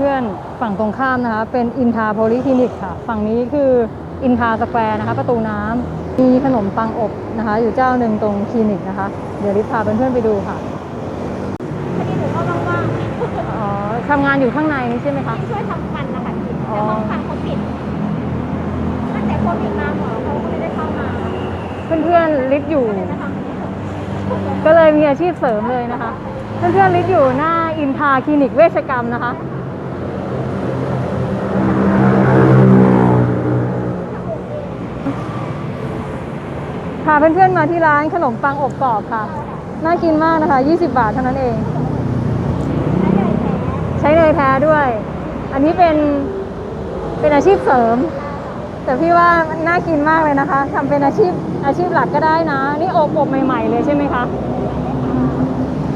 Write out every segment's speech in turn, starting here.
เพื่อนๆ ฝั่งตรงข้ามนะคะ เป็นอินทาโพลิคลินิกค่ะ ฝั่งนี้คืออินทาสแควร์นะคะ ประตูน้ำมีขนมปังอบนะคะ อยู่เจ้าหนึ่งตรงคลินิกนะคะ เดี๋ยวริพพาเพื่อนๆไปดูค่ะพอดีหนูก็ว่างอ๋อทำงานอยู่ข้างในนี้ใช่ไหมคะๆที่ช่วยทำฟันนะคะพี่อ๋อแต่ห้องฟันเขาปิดตั้งแต่โควิดมาหมอเขาก็ไม่ได้เข้ามา เพื่อนๆลิฟต์อยู่เลยนะคะก็เลยมีอาชีพเสริมเลยนะคะ เพื่อนๆลิฟต์อยู่หน้าอินทาคลินิกเวชกรรมนะคะาเพื่อนๆมาที่ร้านขนมปังอบกรอบค่ะ น่ากินมากนะคะ 20 บาทเท่านั้นเอง ใช้เนยแท้ด้วย อันนี้เป็นเป็นอาชีพเสริม แต่พี่ว่าน่ากินมากเลยนะคะทำเป็นอาชีพอาชีพหลักก็ได้นะ นี่อบอบใหม่ๆเลยใช่ไหมคะ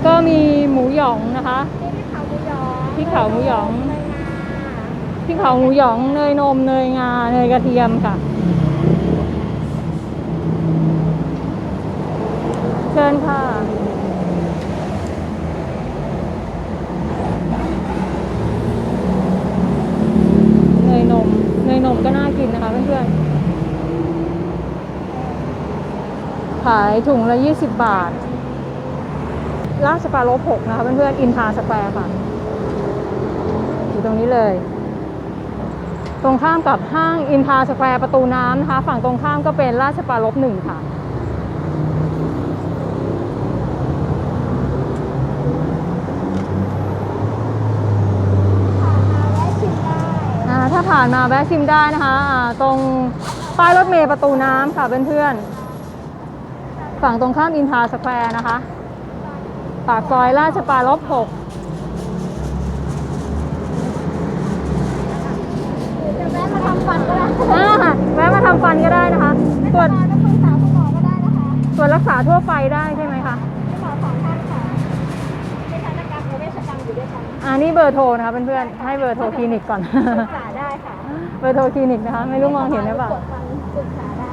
ก็มีหมูหยองนะคะพี่ขาหมูยอพริกเผาหมูหยองพริกเผาหมูหยองเนยนมเนยงาเนยกระเทียมค่ะ เชิญค่ะ เนยนม เนยนมก็น่ากินนะคะเพื่อนๆ ขายถุงละ 20 บาท ลาดสปาโลบ6นะคะเพื่อนๆ อินทาสแควร์ค่ะ อยู่ตรงนี้เลย ตรงข้ามกับห้างอินทาสแควร์ประตูน้ำนะคะ ฝั่งตรงข้ามก็เป็นราชปาลบหนึ่งค่ะ อ่าถ้า ผ่านมาแวะชิมได้นะคะอ่าตรงป้ายรถเมล์ประตูน้ำค่ะเพื่อนๆฝั่งตรงข้ามอินทาสแควร์นะคะปากซอยราชปรารลบหกจะแวะมาทำฟันก็ได้อ่าแวะมาทำฟันก็ได้นะคะไม่ตรวจสบายก็ปรึกษาคุณหมอก็ได้นะคะตรวจรักษาทั่วไปได้ใช่ไหมคะคุณหมอสองท่านค่ะเวชกรรมกับเวชกรรมอยู่ด้วยกันอ่านี่เบอร์โทรนะคะเพื่อนๆให้เบอร์โทรคลินิกก่อน บอร์โทรคลินิกนะคะ ไม่รู้มองเห็นหรือเปล่า ปวดฟันปรึกษาได้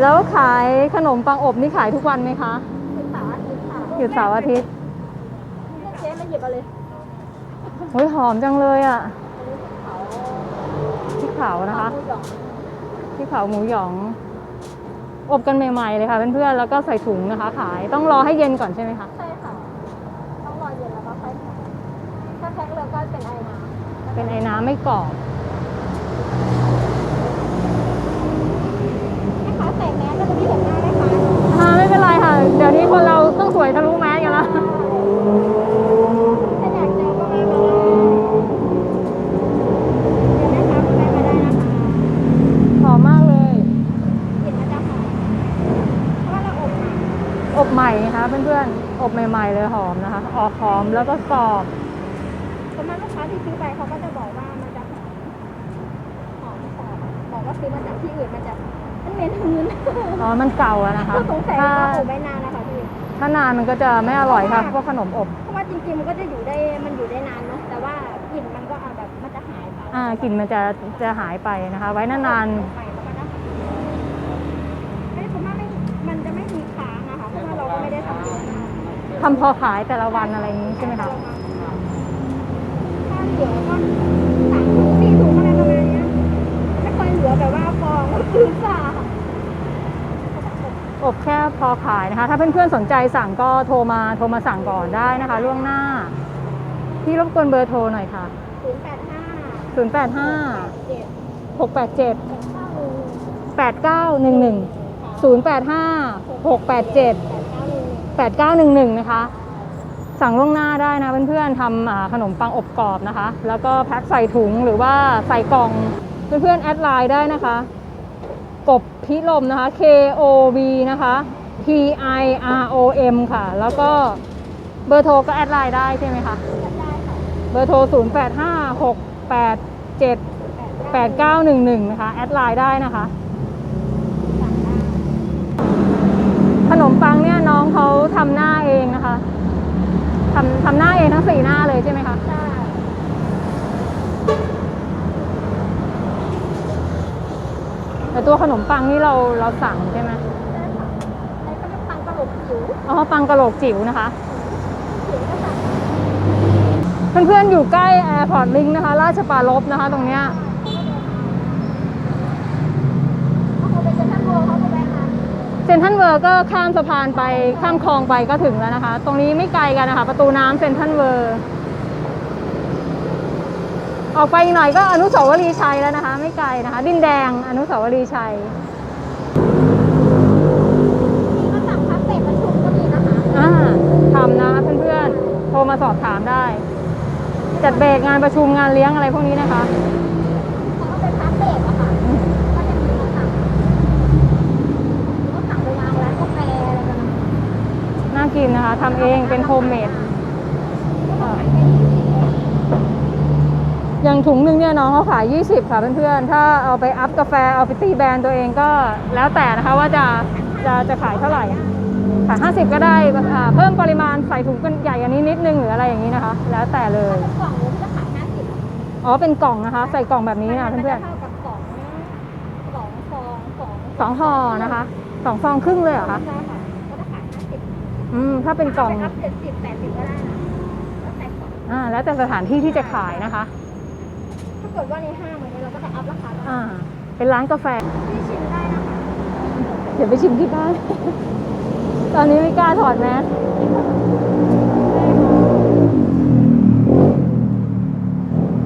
แล้วขายขนมปังอบนี่ขายทุกวันไหมคะปรึกษาอาทิตย์ค่ะหยุดเสาร์อาทิตย์เจ๊มาหยิบเอาเลยโอ้ยหอมจังเลยอะเขาพริกเผานะคะหมูหยองพริกเผาหมูหยอง อบกันใหม่ๆเลยค่ะเพื่อนๆ แล้วก็ใส่ถุงนะคะ ขาย ต้องรอให้เย็นก่อนใช่ไหมคะ ใช่ค่ะ ต้องรอเย็นแล้วก็ค่อยแพ็คถ้าแพ็คเลยก็เป็นไอน้ำเป็นไอ้น้ำไม่กรอบ ให้เขาใส่แมสก็จะไม่เห็นหน้าได้ค่ะอ่าไม่เป็นไรค่ะ เดี๋ยวนี้คนเราต้องสวยทะลุแมสกันแล้ว ถ้าอยากเจอก็มาก็ได้เดี๋ยวนะคะคุณแม่มาได้นะคะหอมมากเลย กลิ่นมันจะหอมเพราะว่าเราอบมาอบใหม่นะคะเพื่อนๆ อบใหม่ๆเลยหอมนะคะ ออกหอมแล้วก็กรอบ ส่วนมากลูกค้าที่ซื้อไปเขาก็จะบอกว่ามันจะหอมหอมหอมบอ กว่าซื้อมาจากที่อื่นมันจะมันเหม็นหืนอ๋อ มันเก่าอะนะคะก็สงสัยถ้าว่าอบไว้นานนะคะพี่ ถ้านานมันก็จะไม่อร่อยค่ะพวกขนมอบ เพราะว่าจริงๆมันก็จะอยู่ได้มันอยู่ได้นานเนาะแต่ว่ากลิ่นมันก็เอาแบบมันจะหายไปอ่ากลิ่นมันจะจะหายไปนะคะ ไว้นานใหม่แล้วก็จะหายไม่ผมว่าไม่มันจะไม่มีค้างนะคะเพราะว่าเราก็ไม่ได้ทำเยอะมากๆทำพอขายแต่ละวันอะไรอย่างนี้ใช่ไหมคะถ้าเหลือก็ แบบว่าฟองซื้อซาอบแค่พอขายนะคะ ถ้าเพื่อนๆสนใจสั่งก็โทรมาโทรมาสั่งก่อนได้นะคะ ล่วงหน้า ที่รบกวนเบอร์โทรหน่อยค่ะ ศูนย์แปดห้า085 เจ็ด687เจ็ดเก้าหนึ่ง8911 085 687 แปดเก้าหนึ่งหนึ่ง 8911 นะคะ สั่งล่วงหน้าได้นะเพื่อนๆทำอ่าขนมปังอบกรอบนะคะ แล้วก็แพ็คใส่ถุงหรือว่าใส่กล่อง เพื่อนๆแอดไลน์ได้นะคะ กบพิลมนะคะ K O B นะคะ P I R O M ค่ะ แล้วก็เบอร์โทรก็แอดไลน์ได้ใช่ไหมคะได้ค่ะเบอร์โทร 0 8 5 6 8 7 8 9 1 1 นะคะ แอดไลน์ได้นะคะ ขนมปังเนี่ยน้องเขาทำหน้าเองนะคะทำทำหน้าเองทั้งสี่หน้าเลยใช่ไหมคะได้ แต่ตัวขนมปังนี่เราเราสั่งใช่ไหมได้ค่ะไอ้ก็เป็นปังกระโหลกจิ๋วอ๋อปังกะโหลกจิ๋วนะคะ จิ๋วก็สั่งเพื่อนๆอยู่ใกล้แอร์พอร์ตลิงนะคะ ราชปรารภนะคะ ตรงเนี้ยเขาคงเป็นเซ็นทรัลเวิลด์เขาก็แวะมาเซ็นทรัลเวิร์ก็ข้ามสะพานไปข้ามคลองไปก็ถึงแล้วนะคะ ตรงนี้ไม่ไกลกันนะคะ ประตูน้ำเซ็นทรัลเวิร์ ออกไปอีกหน่อยก็อนุสาวรีย์ชัยแล้วนะคะ ไม่ไกลนะคะ ดินแดงอนุสาวรีย์ชัยมีก็สั่งพักเบรกประชุมก็มีนะคะอ่าทำนะเพื่อนๆ โทรมาสอบถามได้ จัดเบรกงานประชุมงานเลี้ยงอะไรพวกนี้นะคะเขาก็เป็นพักเบรกอะค่ะก็จะมีก็สั่งก็สั่งไปวางร้านกาแฟอะไรกันนะน่ากินนะคะทำเองเป็นโฮมเมด ก็ขายแค่ยี่สิบเอง อย่างถุงหนึงเนี่ยน้องเขาขาย 20 ค่ะเพื่อนๆ ถ้าเอาไปอัพกาแฟเอาไปตีแบรนด์ตัวเองก็แล้วแต่นะคะว่าจะจะจะขายเท่าไหร่ขาย50 ก็ได้อ่าเพิ่มปริมาณใส่ถุงกันใหญ่อันนี้นิดนึงหรืออะไรอย่างนี้นะคะ แล้วแต่เลยถ้าเป็นกล่องนี้ก็ขายห้าสิบอ๋อเป็นกล่องนะคะ ใส่กล่องแบบนี้นะเพื่อนเท่ากับสองสองฟองสองๆสองห่อนะคะสองฟองครึ่งเลยเหรอคะใช่ค่ะก็จะขายห้าสิบอืมถ้าเป็นกล่องถ้าไปอัพเจ็ดสิบแปดสิบก็ได้นะแล้วแต่กล่องอ่าแล้วแต่สถานที่ที่จะขายนะคะถ้า เกิดว่าในห้างเหมือนนี้เราก็จะอัพราคาได้อ่า เป็นร้านกาแฟ ที่ชิมได้นะคะเดี๋ยวไปชิมที่บ้าน ตอนนี้ไม่กล้าถอดแมส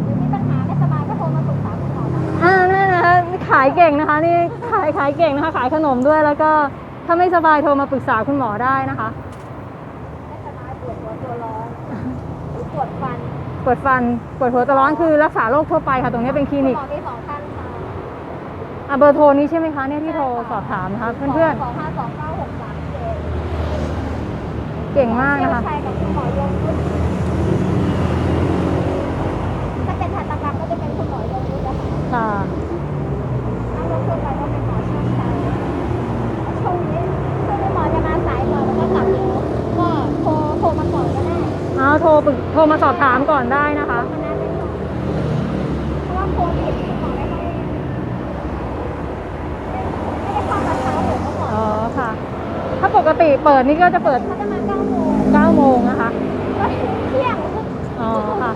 หรือมีปัญหาไม่สบายก็โทรมาปรึกษาคุณหมอได้อ่านั่นนะคะขายเก่งนะคะ นี่ขายขายเก่งนะคะ ขายขนมด้วยแล้วก็ถ้าไม่สบายโทรมาปรึกษาคุณหมอได้นะคะ ไม่สบายปวดหัวตัวร้อนหรือปวดฟัน ปวดฟันปวดหัวตัวร้อนคือรักษาโรคทั่วไปค่ะ ตรงนี้เป็นคลินิกณหมอมีสองท่านค่ะอะเบอร์โทรนี้ใช่ไหมคะเนี่ยที่โทรสอบถามนะคะเพื่อนสองห้าสองเก้าหกสามเจ็ดๆเก่งมากนะคะ ใช่กับคุณหมอยงยุทธถ้าเป็นทันตกรรมก็จะเป็นคุณหมอยงยุทธนะคะ ค่ะ ถ้ารถทั่วไปก็เป็นหมอช่างชัยช่วงนี้ช่วงนี้หมอจะมาสายหน่อยแล้วก็กลับเร็วก็โทรโทรมาก่อนก็ได้ เอาโทร ปรึกโทรมาสอบถามก่อนได้นะคะคณะเป็นหมอเพราะว่าโควิดหมอไม่ค่อยไม่ได้เข้ามาเช้าเหมือนเมื่อก่อนอ๋อค่ะ ถ้าปกติเปิดนี่ก็จะเปิดเขาจะมาเก้าโมง9โมงนะคะก็ถึงเที่ยงอ๋อค่ะ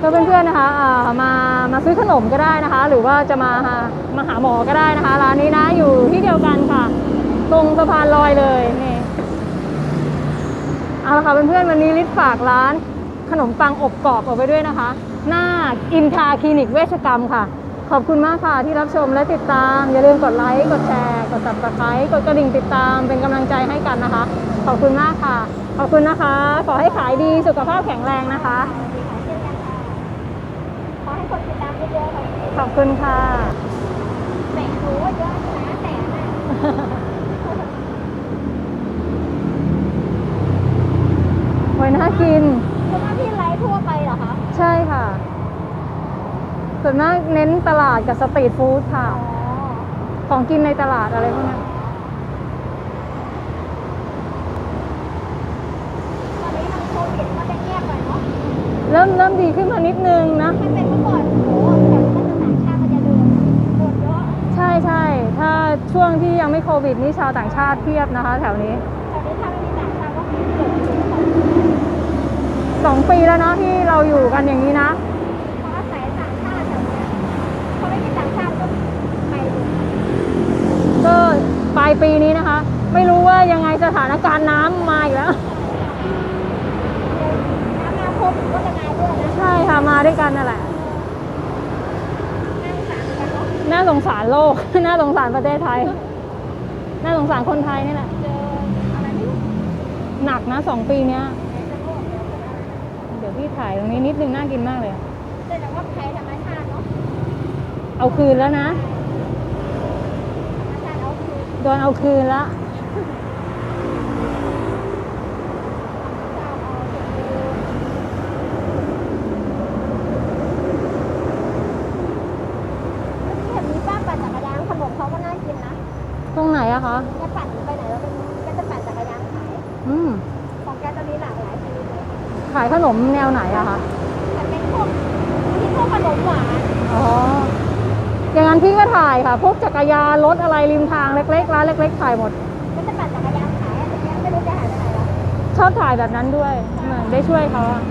ก็เพื่อนๆนะคะอ่ามา มาซื้อขนมก็ได้นะคะ หรือว่าจะมาหามาหาหมอก็ได้นะคะ ร้านนี้นะ อยู่ที่เดียวกันค่ะ ตรงสะพานลอยเลยนี่ เอาละค่ะเพื่อนๆวันนี้ลิศฝากร้าน ขนมปังอบกรอบเอาไว้ด้วยนะคะ หน้าอินทาคลินิกเวชกรรมค่ะ ขอบคุณมากค่ะที่รับชมและติดตาม อย่าลืมกดไลค์ กดแชร์ กด subscribe กดกระดิ่งติดตามเป็นกำลังใจให้กันนะคะ ขอบคุณมากค่ะ ขอบคุณนะคะ ขอให้ขายดีสุขภาพแข็งแรงนะคะ ขอให้คนติดตามเยอะๆค่ะขอบคุณค่ะแต่หนูว่าเยอะนะแต่น่ะ โอ้ยน่ากิน คุณว่าพี่ไลฟ์ทั่วไปเหรอคะ ใช่ค่ะ ส่วนมากเน้นตลา ดกับสตรีทฟู้ดค่ะอ๋อของกินในตลาดอะไรพวกนั้นตอนนี้มันโควิดก็จะเงียบไปเนาะเริ่มเริ่มดีขึ้นมานิดนึงนะถ้าเป็นเมื่อก่อนโอ้โหแถวนี้มันจะต่างชาติมันจะเดินเดินเยอะใช่ใช่ถ้าช่วงที่ยังไม่โควิดนี่ชาวต่างชาติเพียบนะคะ แถวนี้แถวนี้ถ้าไม่มีต่างชาติก็คือเกิดขึ้นของสองปีแล้วเนาะที่เราอยู่กันอย่างนี้นะ เพราะอาศัยต่างชาติแถวเนี้ยพอไม่มีต่างชาติก็ไปเลย ก็ ปลายปีนี้นะคะ ไม่รู้ว่ายังไงสถานการณ์น้ำมาอีกแล้ว น้ำมาครบก็จะมาด้วยนะใช่ค่ะมาด้วยกันนั่นแหละนั่งสารกันเนาะน่าสงสารโลก น่าสงสารประเทศไทย น่าสงสารคนไทยนี่แหละเจออะไรไม่รู้หนักนะสองปีเนี้ยไหนจะโลกเดี๋ยวจะอะไรเดี๋ยวพี่ถ่ายตรงนี้นิดนึงน่ากินมากเลยอะแต่ว่าแพ้ธรรมชาติเนาะ เอาคืนแล้วนะ ธรรมชาติเอาคือ โดนเอาคืนแล้วเจ้าเอาถึงมือเมื่อกี้เห็นมีป้าปั่นจักรยานขนมเขาก็น่ากินนะตรงไหนอะคะ แกปั่นไปไหนแล้วเป็นแกจะปั่นจักรยานขาย อืม ของแกจะมีหลากหลายชนิดเลยขายขนมแนวไหนอะคะ แต่เป็นพวกที่พวกขนมหวาน อ๋อ อย่างนั้นพี่ก็ถ่ายค่ะ พวกจักรยานรถอะไรริมทางเล็กๆร้านเล็ก ๆ ถ่ายหมด ก็จะปั่นจักรยานขายแต่แกไม่รู้จะหายไปไหนแล้วชอบถ่ายแบบนั้นด้วยเหมือนได้ช่วยเขาอะ